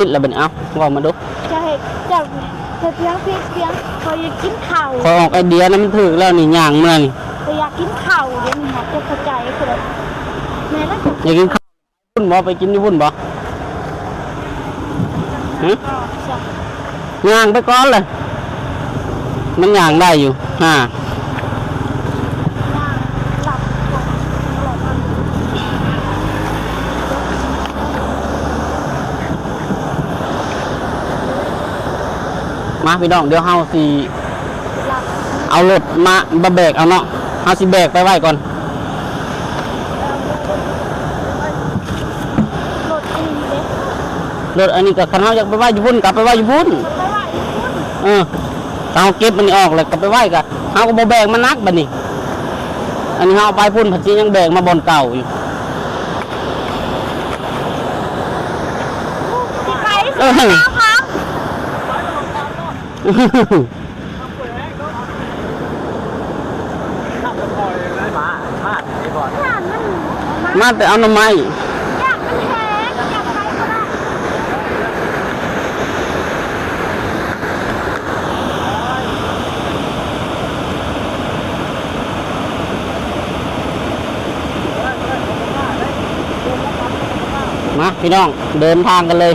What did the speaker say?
ติดแล้วเป็นเอ้าว่ามาดูจะเห็ดจะเห็ดเพียงพี่เพียงคอยอยากกินข้าวคอยออกไอเดียนะมันถึกแล้วนี่ย่างเมื่อนี่คอยอยากกินข้าวเดี๋ยวนี้นะจะเข้าใจคือแบบแม่แล้วก็อยากกินข้าวพุ่นบ่ไปกินที่พุ่นบ่ฮะจะย่างไปก่อนเลยมันย่างได้อยู่ฮ่า หลับหลับมัน มาพี่น้องเดี๋ยวเฮาสิหลับเอารถมาบะแบกเอาเนาะเฮาสิแบกไปไว้ก่อนรถอีเล็กรถอันนี้ก็คันเฮาอยากไปไว้อยู่พุ่นกลับไปไว้อยู่พุ่นไม่ไหวคุณเออเอาเก็บมันนี่ออกเลยกลับไปไว้กะเฮาก็บ่แบกมันนักบัดนี้ อันนี้เฮาเอาไปพุ่นผัดซียังแบกมาบนเก่าอยู่ที่ไปสิครับผ่าน มาแต่เอาหน่อไม้มาพี่น้องเดินทางกันเลย